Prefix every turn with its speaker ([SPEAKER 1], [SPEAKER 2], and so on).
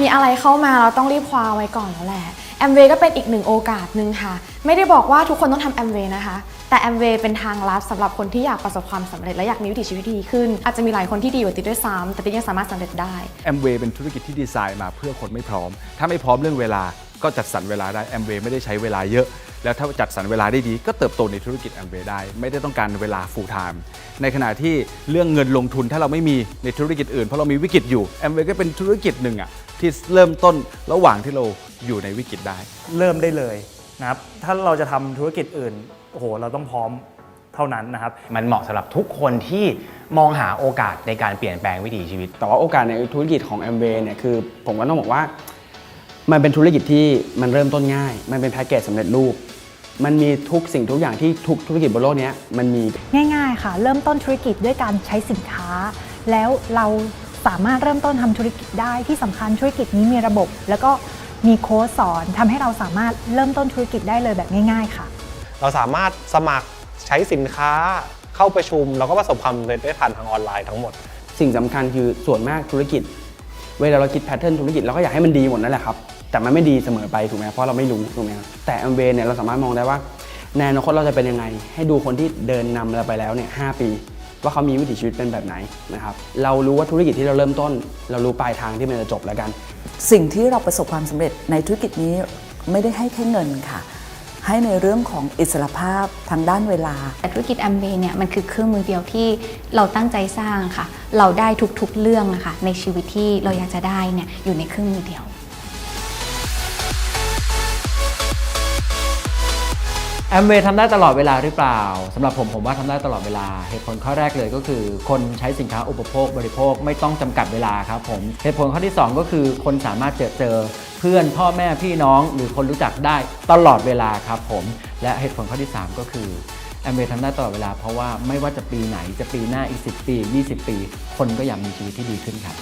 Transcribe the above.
[SPEAKER 1] มีอะไรเข้ามาเราต้องรีบคว้าไว้ก่อนแล้วแหละแอมเวก็เป็นอีกหนึ่งโอกาสหนึ่งค่ะ ไม่ได้บอกว่าทุกคนต้องทำแอมเวนะคะ แต่แอมเวเป็นทางลัดสำหรับคนที่อยากประสบความสำเร็จและอยากมีวิถีชีวิตที่ดีขึ้น อาจจะมีหลายคนที่ดีกว่าติ๊กด้วยซ้ำแต่ติ๊กยังสามารถสำเร็จได้
[SPEAKER 2] แอมเวย์เป็นธุรกิจที่ดีไซน์มาเพื่อคนไม่พร้อม ถ้าไม่พร้อมเรื่องเวลาก็จัดสรรเวลาได้แอมเวย์ไม่ได้ใช้เวลาเยอะ แล้วถ้าจัดสรรเวลาได้ดี ก็เติบโตในธุรกิจแอมเวย์ได้ ไม่ได้ต้องการเวลา full time ในขณะที่เรื่องเงินลงทุนถ้าเราไม่มีในธุรกิจอื่นเพราะเรามีวิกฤตอยู่แอมเวย์ก็เป็นธุรกิจหนึ่งอะ ที่เริ่มต้นระหว่างที่เราอยู่ในวิกฤตได้
[SPEAKER 3] เริ่มได้เลยนะครับถ้าเราจะทำธุรกิจอื่นโอ้โหเราต้องพร้อมเท่านั้นนะครับ
[SPEAKER 4] มันเหมาะสำหรับทุกคนที่มองหาโอกาสในการเปลี่ยนแปลงวิถีชีวิต
[SPEAKER 5] แต่ว่าโอกาสในธุรกิจของ m w a y เนี่ยคือผมก็ต้องบอกว่า มันเป็นธุรกิจที่มันเริ่มต้นง่าย มันเป็นแพ็กเกจสำเร็จรูป มันมีทุกสิ่งทุกอย่างที่ทุกธุรกิจบนโลกเนี้ยมันมี
[SPEAKER 6] ง่ายๆค่ะ เริ่มต้นธุรกิจด้วยการใช้สินค้า แล้วเรา สามารถเริ่มต้นทำธุรกิจได้ที่สำคัญธุรกิจนี้มีระบบ แล้วก็มีโค้ชสอนทำให้เราสามารถเริ่มต้นธุรกิจได้เลยแบบง่าย ๆ ค่ะ
[SPEAKER 7] เราสามารถสมัครใช้สินค้าเข้าประชุม แล้วก็ประสบความสำเร็จได้ผ่านทางออนไลน์ทั้งหมด
[SPEAKER 5] สิ่งสำคัญคือส่วนมากธุรกิจ เวลาเราคิดแพทเทิร์นธุรกิจเราก็อยากให้มันดีหมดนั่นแหละครับแต่มันไม่ดีเสมอไปถูกไหมเพราะเราไม่รู้ถูกไหมครับแต่ m w a y เนี่ยเราสามารถมองได้ว่าในอนาคตเราจะเป็นยังไง ให้ดูคนที่เดินนำเราไปแล้วเนี่ยหปี ว่าเขามีวิถีชีวิตเป็นแบบไหนนะครับเรารู้ว่าธุรกิจที่เราเริ่มต้น เรารู้ปลายทางที่มันจะจบแล้วกัน
[SPEAKER 8] สิ่งที่เราประสบความสำเร็จในธุรกิจนี้ไม่ได้ให้แค่เงินค่ะ ให้ในเรื่องของอิสรภาพทางด้านเวลา
[SPEAKER 9] แต่ธุรกิจแอมเบเนี่ยมันคือเครื่องมือเดียวที่เราตั้งใจสร้างค่ะ เราได้ทุกๆเรื่องนะคะในชีวิตที่เราอยากจะได้เนี่ยอยู่ในเครื่องมือเดียว
[SPEAKER 10] แอมเวย์ทำได้ตลอดเวลาหรือเปล่าสำหรับผมผมว่าทำได้ตลอดเวลา เหตุผลข้อแรกเลยก็คือ คนใช้สินค้าอุปโภคบริโภคไม่ต้องจำกัดเวลาครับผมเหตุผลข้อที่ 2 ก็คือ คนสามารถเจอเจอเพื่อนพ่อแม่พี่น้อง หรือคนรู้จักได้ตลอดเวลาครับผม และเหตุผลข้อที่ 3 ก็คือแอมเวย์ทำได้ตลอดเวลาเพราะว่าไม่ว่าจะปีไหนจะปีหน้าอีก 10 ปี 20 ปี คนก็อยากมีชีวิตที่ดีขึ้นครับ